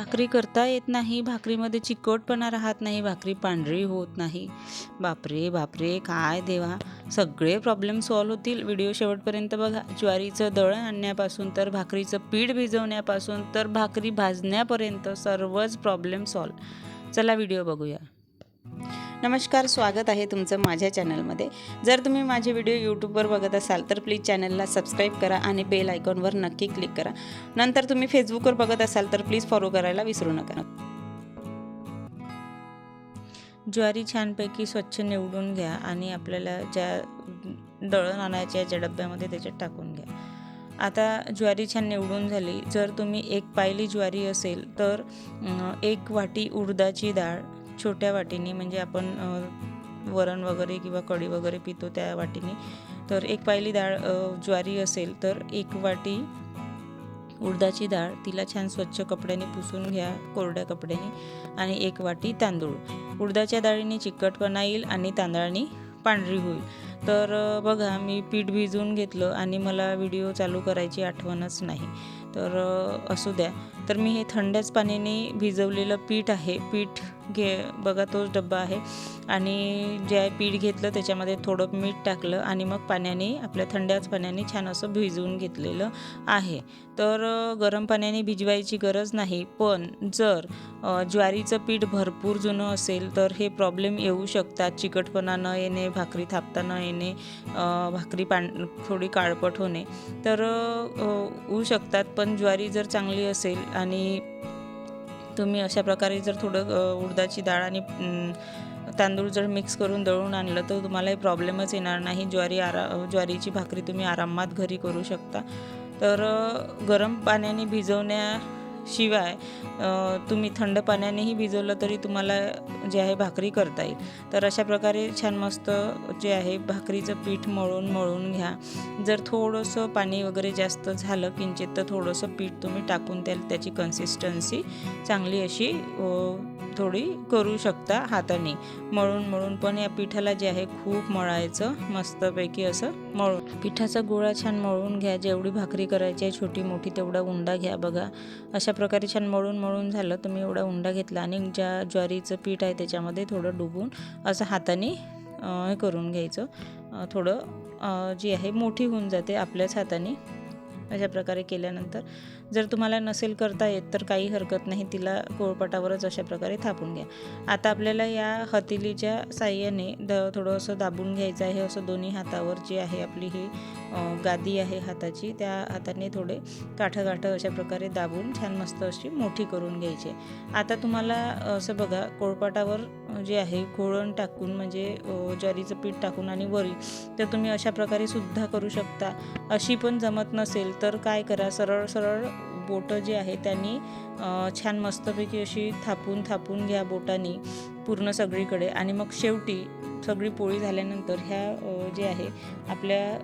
भाकरी करता येत नाही भाकरीमध्ये चिकटपणा राहत नाही भाकरी पांढरी होत नाही. बापरे बापरे काय देवा. सगळे प्रॉब्लेम सॉल्व होतील. व्हिडिओ शेवटपर्यंत बघा. ज्वारीचं दळण आणण्यापासून तर भाकरीचं पीठ भिजवण्यापासून तर भाकरी भाजण्यापर्यंत सर्वच प्रॉब्लेम सॉल्व चला व्हिडिओ बघूया. नमस्कार स्वागत आहे तुमचं माझ्या चॅनलमध्ये. जर तुम्ही माझे व्हिडिओ यूट्यूबवर बघत असाल तर प्लीज चॅनलला सबस्क्राईब करा आणि बेल आयकॉनवर नक्की क्लिक करा. नंतर तुम्ही फेसबुकवर बघत असाल तर प्लीज फॉलो करायला विसरू नका. ज्वारी छानपैकी स्वच्छ निवडून घ्या आणि आपल्याला ज्या दळण आणायच्या ज्या डब्यामध्ये त्याच्यात टाकून घ्या. आता ज्वारी छान निवडून झाली. जर तुम्ही एक पायली ज्वारी असेल तर एक वाटी उडदाची डाळ छोट्या वाटीने म्हणजे आपण वरण वगैरे किंवा कढी वगैरे पितो त्या वाटीने. तर एक पायली डाळ ज्वारी असेल तर एक वाटी उडदाची डाळ तिला छान स्वच्छ कपड्याने पुसून घ्या कोरड्या कपड्याने. आणि एक वाटी तांदूळ. उडदाच्या डाळीने चिकटपणा येईल आणि तांदळाने पांढरी होईल. तर बघा मी पीठ भिजवून घेतलं आणि मला व्हिडिओ चालू करायची आठवणच नाही. तर असू द्या. तर मी हे थंडच पाण्याने भिजवलेलं पीठ आहे. पीठ घे बघा तोच डब्बा आहे. आणि जे पीठ घेतलं त्याच्यामध्ये थोडं मीठ टाकलं आणि मग पाण्याने आपल्या थंड्याच पाण्याने छान असं भिजवून घेतलेलं आहे. तर गरम पाण्याने भिजवायची गरज नाही पण जर ज्वारीचं पीठ भरपूर जुनं असेल तर हे प्रॉब्लेम येऊ शकतात. चिकटपणा न येणे भाकरी थापता न येणे भाकरी पां थोडी काळपट होणे. तर होऊ शकतात पण ज्वारी जर चांगली असेल आणि तुम्ही अशा प्रकारे जर थोडं उडदाची डाळ आणि तांदूळ जर मिक्स करून दळून आणलं तर तुम्हाला प्रॉब्लेमच येणार नाही. ज्वारी आरा ज्वारीची भाकरी तुम्ही आरामात घरी करू शकता. तर गरम पाण्याने भिजवण्या शिवाय तुम्ही थंड पाण्यानेही भिजवलं तरी तुम्हाला जे आहे भाकरी करता येईल. तर अशा प्रकारे छान मस्त जे आहे भाकरीचं पीठ मळून मळून घ्या. जर थोडंसं पाणी वगैरे जास्त झालं किंचित तर थोडंसं पीठ तुम्ही टाकून त्या त्याची कन्सिस्टन्सी चांगली अशी थोडी करू शकता हाताने. मळून मळून पण या पिठाला जे आहे खूप मळायचं मस्तपैकी असं मळून. पिठाचा गोळा छान मळून घ्या. जेवढी भाकरी करायची आहे छोटी मोठी तेवढा उंडा घ्या बघा. अशा प्रकारे छान मळून मळून झालं तुम्ही एवढा उंडा घेतला आणि ज्या ज्वारीचं पीठ आहे त्याच्यामध्ये थोडं डुबून असं हाताने हे करून घ्यायचं. थोडं जी आहे मोठी होऊन जाते आपल्याच हाताने. अशा प्रकारे केल्यानंतर जर तुम्हाला नसेल करता येत तर काही हरकत नाही. तिला कोळपटावरच अशा प्रकारे थापून घ्या. आता आपल्याला या हतीलीच्या साह्याने द थोडं असं दाबून घ्यायचं आहे. असं दोन्ही हातावर जी आहे आपली ही गादी आहे हाताची त्या हाताने थोडे काठं काठं अशा प्रकारे दाबून छान मस्त अशी मोठी करून घ्यायची. आता तुम्हाला असं बघा कोळपाटावर जे आहे घोळण टाकून म्हणजे ज्वारीचं पीठ टाकून आणि वरी तर तुम्ही अशा प्रकारे सुद्धा करू शकता. अशी पण जमत नसेल तर काय करा सरळ सरळ बोटं जे आहे त्यांनी छान मस्तपैकी अशी थापून थापून घ्या बोटानी पूर्ण सगळीकडे. आणि मग शेवटी सगळी पोळी झाल्यानंतर ह्या जे आहे आपल्या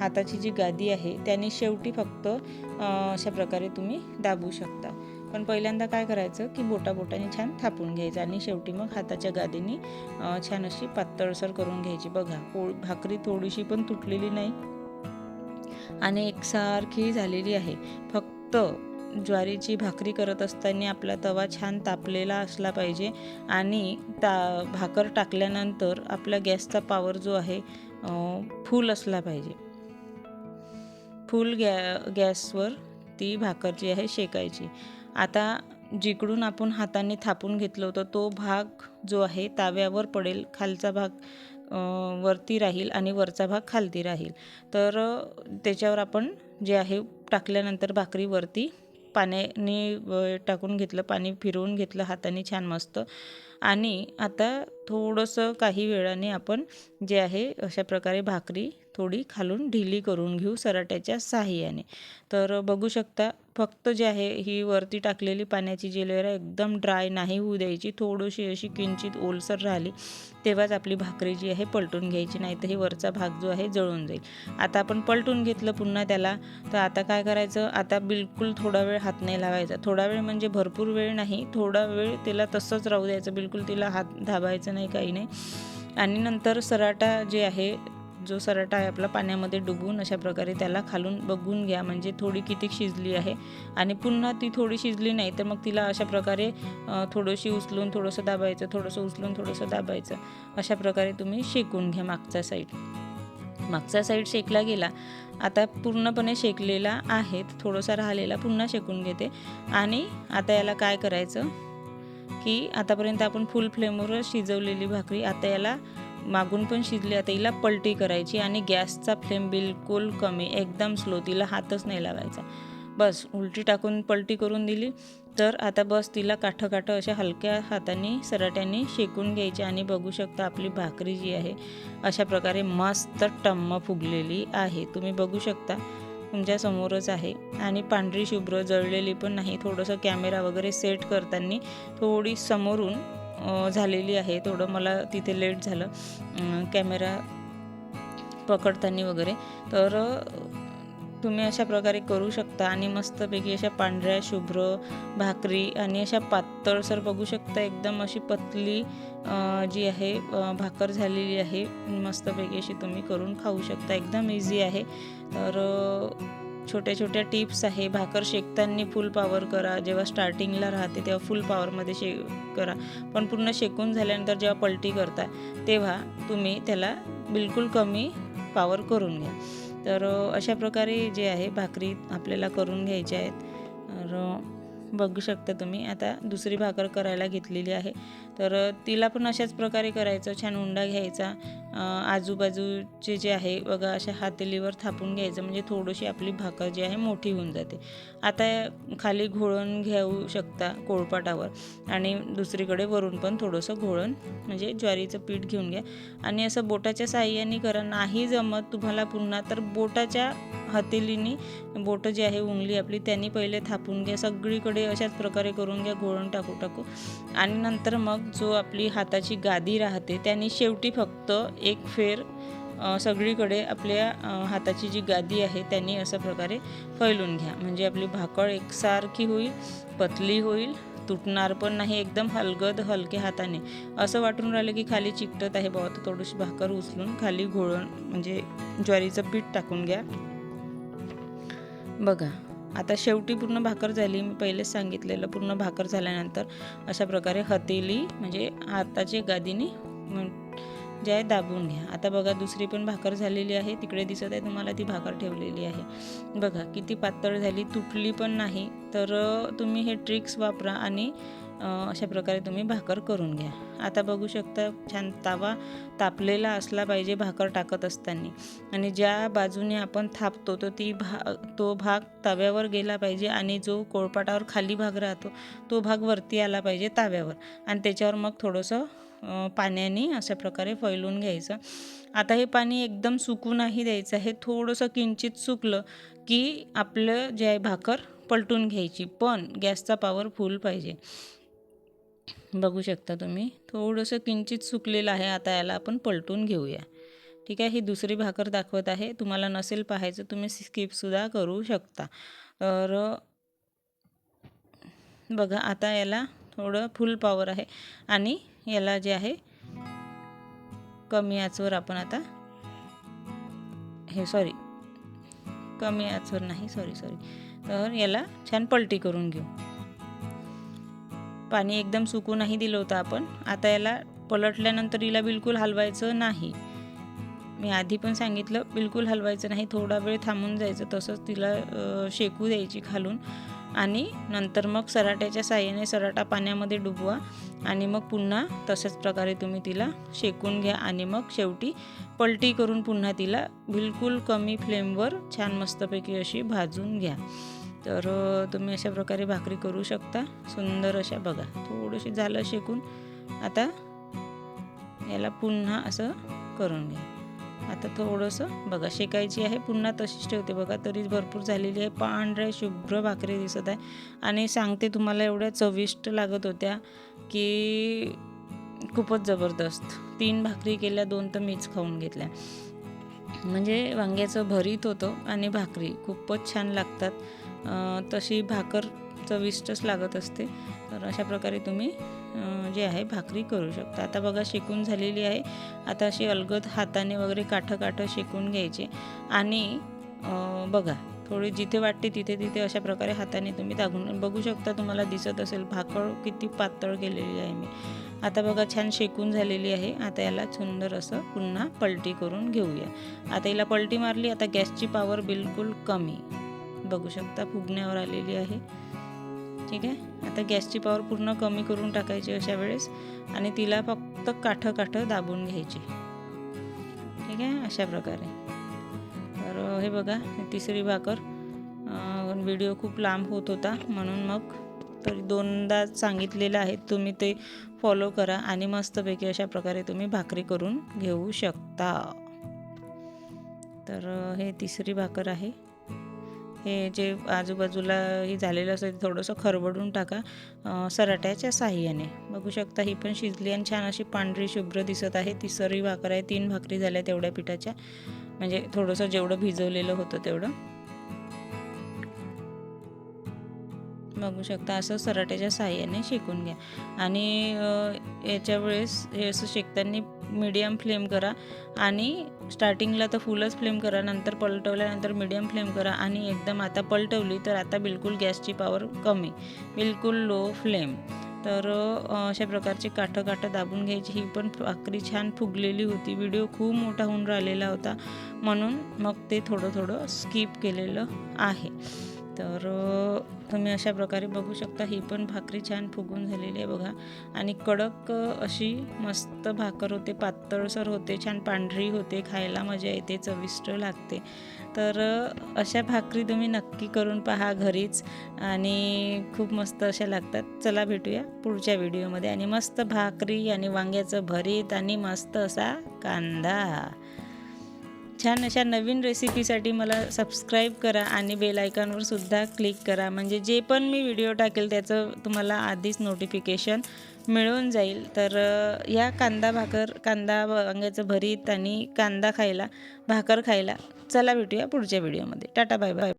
हाताची जी गादी आहे त्याने शेवटी फक्त अशा प्रकारे तुम्ही दाबू शकता. पण पहिल्यांदा काय करायचं की बोटाबोटाने छान थापून घ्यायचं आणि शेवटी मग हाताच्या गादीने छान अशी पातळसर करून घ्यायची. बघा पोळ भाकरी थोडीशी पण तुटलेली नाही. आणि एकसारखी झालेली आहे. फक्त ज्वारीची भाकरी करत असताना आपला तवा छान तापलेला असला पाहिजे आणि ता भाकर टाकल्यानंतर आपला गॅसचा पावर जो आहे फुल असला पाहिजे. फुल गॅ गॅसवर ती भाकर जी आहे शेकायची. आता जिकडून आपण हाताने थापून घेतलं होतं तो भाग जो आहे ताव्यावर पडेल. खालचा भाग वरती राहील आणि वरचा भाग खालती राहील. तर त्याच्यावर आपण जे आहे टाकल्यानंतर भाकरी वरती पाण्याने टाकून घेतलं पाणी फिरवून घेतलं हाताने छान मस्त. आणि आता थोडंसं काही वेळाने आपण जे आहे अशा प्रकारे भाकरी थोडी खालून ढिली करून घेऊ सराट्याच्या सहाय्याने तर बघू शकता फक्त जे आहे ही वरती टाकलेली पाण्याची जी लेअर आहे एकदम ड्राय नाही होऊ द्यायची. थोडीशी अशी किंचित ओलसर राहिली तेव्हाच आपली भाकरी जी आहे पलटून घ्यायची. नाही तर हे वरचा भाग जो आहे जळून जाईल. आता आपण पलटून घेतलं पुन्हा त्याला. तर आता काय करायचं? आता बिलकुल थोडा वेळ हात नाही लावायचा. थोडा वेळ म्हणजे भरपूर वेळ नाही. थोडा वेळ तिला तसंच राहू द्यायचं. बिलकुल तिला हात धाबायचं नाही काही नाही. आणि नंतर सराटा जे आहे जो सराटा आहे आपला पाण्यामध्ये डुबून अशा प्रकारे त्याला खालून बघून घ्या. म्हणजे थोडी किती शिजली आहे आणि पुन्हा ती थोडी शिजली नाही तर मग तिला अशा प्रकारे थोडीशी उचलून थोडंसं दाबायचं थोडंसं उचलून थोडंसं दाबायचं. अशा प्रकारे तुम्ही शेकून घ्या मागचा साईड मागचा साईड शेकला गेला. आता पूर्णपणे शेकलेला आहे थोडासा राहिलेला पुन्हा शेकून घेते. आणि आता याला काय करायचं? की आतापर्यंत आपण फुल फ्लेमवर शिजवलेली भाकरी आता याला मागून पण शिजली. आता हिला पलटी करायची आणि गॅसचा फ्लेम बिलकुल कमी एकदम स्लो. तिला हातच नाही लावायचा. बस उलटी टाकून पलटी करून दिली. तर आता बस तिला काठं काठं अशा हलक्या हाताने सराट्याने शेकून घ्यायची आणि बघू शकता आपली भाकरी जी आहे अशा प्रकारे मस्त टम्म फुगलेली आहे. तुम्ही बघू शकता तुमच्या समोरच आहे. आणि पांढरी शुभ्र जळलेली पण नाही. थोडंसं कॅमेरा वगैरे सेट करताना थोडी समोरून झालेली आहे. थोडं मला तिथे लेट झालं. कॅमेरा पकडताना वगैरे. तर तुम्ही अशा प्रकारे करू शकता आणि मस्तपैकी अशा पांढऱ्या शुभ्र भाकरी आणि अशा पातळसर बघू शकता. एकदम अशी पतली जी आहे भाकर झालेली आहे. मस्तपैकी अशी तुम्ही करून खाऊ शकता. एकदम इझी आहे. तर छोट्या छोट्या टिप्स आहे. भाकर शेकताना फुल पॉवर करा. जेव्हा स्टार्टिंगला राहते तेव्हा फुल पॉवरमध्ये शे करा. पण पूर्ण शेकून झाल्यानंतर जेव्हा पलटी करता तेव्हा तुम्ही त्याला बिलकुल कमी पॉवर करून घ्या. तर अशा प्रकारे जे आहे भाकरी आपल्याला करून घ्यायच्या आहेत. तर बघू शकता तुम्ही. आता दुसरी भाकर करायला घेतलेली आहे. तर तिला पण अशाच प्रकारे करायचं. छान उंडा घ्यायचा. आजूबाजूचे जे आहे बघा अशा हातेलीवर थापून घ्यायचं. म्हणजे थोडीशी आपली भाकर जी आहे मोठी होऊन जाते. आता खाली घोळण घेऊ शकता कोळपाटावर. आणि दुसरीकडे वरून पण थोडंसं घोळण म्हणजे ज्वारीचं पीठ घेऊन घ्या. आणि असं बोटाच्या साह्याने करा. नाही जमत तुम्हाला पुन्हा तर बोटाच्या हतेलीने बोटं जी आहे उंगली आपली त्यांनी पहिले थापून घ्या. सगळीकडे अशाच प्रकारे करून घ्या घोळण टाकू टाकू. आणि नंतर मग जो आपली हाताची गादी राहते त्याने शेवटी फक्त एक फेर सगळीकडे आपल्या हाताची जी गादी आहे त्यांनी अशा प्रकारे फैलून घ्या. म्हणजे आपली भाकर एकसारखी होईल पतली होईल तुटणार पण नाही एकदम हलगद हलके हाताने. असं वाटून राहिलं की खाली चिकटत आहे बाबा थोडीशी भाकर उचलून खाली घोळण म्हणजे ज्वारीचं पीठ टाकून घ्या. बघा. आता शेवटी पूर्ण भाकर झाली मी पहिलेच सांगितलेलं पूर्ण भाकर झाल्यानंतर अशा प्रकारे हतेली म्हणजे हाताच्या गादीने जे आहे दाबून घ्या. आता बघा दुसरी पण भाकर झालेली आहे तिकडे दिसत आहे तुम्हाला ती भाकर ठेवलेली आहे. बघा किती पातळ झाली तुटली पण नाही तर तुम्ही हे ट्रिक्स वापरा आणि अशा प्रकारे तुम्ही भाकर करून घ्या. आता बघू शकता छान तावा तापलेला असला पाहिजे भाकर टाकत असताना. आणि ज्या बाजूने आपण थापतो तो ती भा तो भाग तव्यावर गेला पाहिजे आणि जो कोळपाटावर खाली भाग राहतो तो भाग वरती आला पाहिजे ताव्यावर. आणि त्याच्यावर मग थोडंसं पाण्याने अशा प्रकारे फैलून घ्यायचं. आता हे पाणी एकदम सुकू नाही द्यायचं हे थोडंसं किंचित सुकलं की आपलं जे आहे भाकर पलटून घ्यायची. पण गॅसचा पॉवर फुल पाहिजे. बघू शकता तुम्ही. थोडंसं किंचित सुकलेलं आहे आता याला आपण पलटून घेऊया. ठीक आहे ही दुसरी भाकर दाखवत आहे. तुम्हाला नसेल पाहायचं तुम्ही स्किपसुद्धा करू शकता. तर बघा आता याला थोडं फुल पॉवर आहे आणि याला जे आहे कमी आचवर आपण आता हे सॉरी कमी आचवर नाही सॉरी सॉरी तर याला छान पलटी करून घेऊ. पाणी एकदम सुकू नाही दिलं होतं आपण. आता याला पलटल्यानंतर हिला बिलकुल हलवायचं नाही. मी आधी पण सांगितलं बिलकुल हलवायचं नाही थोडा वेळ थांबून जायचं तसंच तिला शेकू द्यायची खालून. आणि नंतर मग सराट्याच्या साह्याने सराटा पाण्यामध्ये डुबवा आणि मग पुन्हा तशाच प्रकारे तुम्ही तिला शेकून घ्या आणि मग शेवटी पलटी करून पुन्हा तिला बिलकुल कमी फ्लेमवर छान मस्तपैकी अशी भाजून घ्या. तर तुम्ही अशा प्रकारे भाकरी करू शकता. सुंदर अशा बघा थोडीशी झालं शेकून. आता याला पुन्हा असं करून घ्या. आता थोडंसं बघा शेकायची आहे पुन्हा तशीच ठेवते. बघा तरीच भरपूर झालेली आहे. पांढऱ्या शुभ्र भाकरी दिसत आहे. आणि सांगते तुम्हाला एवढ्या चविष्ट लागत होत्या की खूपच जबरदस्त. तीन भाकरी केल्या दोन तर मीच खाऊन घेतल्या. म्हणजे वांग्याचं भरीत होतं आणि भाकरी खूपच छान लागतात. तशी भाकर चविष्टच लागत असते. तर अशा प्रकारे तुम्ही जे आहे भाकरी करू शकता. आता बघा शेकून झालेली आहे. आता अशी अलगद हाताने वगैरे काठं काठं शेकून घ्यायचे. आणि बघा थोडी जिथे वाटते तिथे तिथे अशा प्रकारे हाताने तुम्ही दागून बघू शकता तुम्हाला दिसत असेल भाकर किती पातळ केलेली आहे मी. आता बघा छान शेकून झालेली आहे. आता याला सुंदर असं पुन्हा पलटी करून घेऊया. आता हिला पलटी मारली आता गॅसची पॉवर बिलकुल कमी. बघू शकता फुगण्यावर आलेली आहे. ठीक आहे? आता गॅसची पॉवर पूर्ण कमी करून टाकायची अशा वेळेस आणि तिला फक्त काठं काठं दाबून घ्यायची. ठीक आहे? अशा प्रकारे. तर हे बघा तिसरी भाकर. व्हिडिओ खूप लांब होत होता म्हणून मग तरी दोनदा सांगितलेलं आहे तुम्ही ते फॉलो करा आणि मस्तपैकी अशा प्रकारे तुम्ही भाकरी करून घेऊ शकता. तर हे तिसरी भाकर आहे. हे जे आजूबाजूला हे झालेलं असेल ते थोडंसं खरबडून टाका सराट्याच्या साह्याने. बघू शकता ही पण शिजली आणि छान अशी पांढरी शुभ्र दिसत आहे. तिसरी भाकर आहे तीन भाकरी झाल्या तेवढ्या पिठाच्या. म्हणजे थोडंसं जेवढं भिजवलेलं होतं तेवढं. बघू शकता. असं सराट्याच्या साह्याने शेकून घ्या. आणि याच्या वेळेस हे असं शेकताना मीडियम फ्लेम करा. आणि स्टार्टिंगला तर फुलच फ्लेम करा. नंतर पलटवल्यानंतर मीडियम फ्लेम करा. आणि एकदम आता पलटवली तर आता बिलकुल गॅसची पॉवर कमी. बिलकुल लो फ्लेम तर अशा प्रकारचे काठं काठं दाबून घ्यायची. ही पण भाकरी छान फुगलेली होती. व्हिडिओ खूप मोठा होऊन राहिलेला होता. म्हणून मग ते थोडं थोडं स्किप केलेलं आहे. तर तुम्ही अशा प्रकारे बघू शकता ही पण भाकरी छान फुगून झालेली आहे बघा. आणि कडक अशी मस्त भाकर होते पातळसर होते छान पांढरी होते खायला मजा येते चविष्ट लागते. तर अशा भाकरी तुम्ही नक्की करून पहा घरीच आणि खूप मस्त अशा लागतात. चला भेटूया पुढच्या व्हिडिओमध्ये. आणि मस्त भाकरी आणि वांग्याचं भरीत आणि मस्त असा कांदा. छान अशा नवीन रेसिपीसाठी मला सबस्क्राईब करा आणि बेल आयकॉनवर सुद्धा क्लिक करा. म्हणजे जे पण मी व्हिडिओ टाकेल त्याचं तुम्हाला आधीच नोटिफिकेशन मिळून जाईल. तर या कांदा भाकर कांदा वांग्याचं भरीत आणि कांदा खायला भाकर खायला चला भेटूया पुढच्या व्हिडिओमध्ये टाटा बाय बाय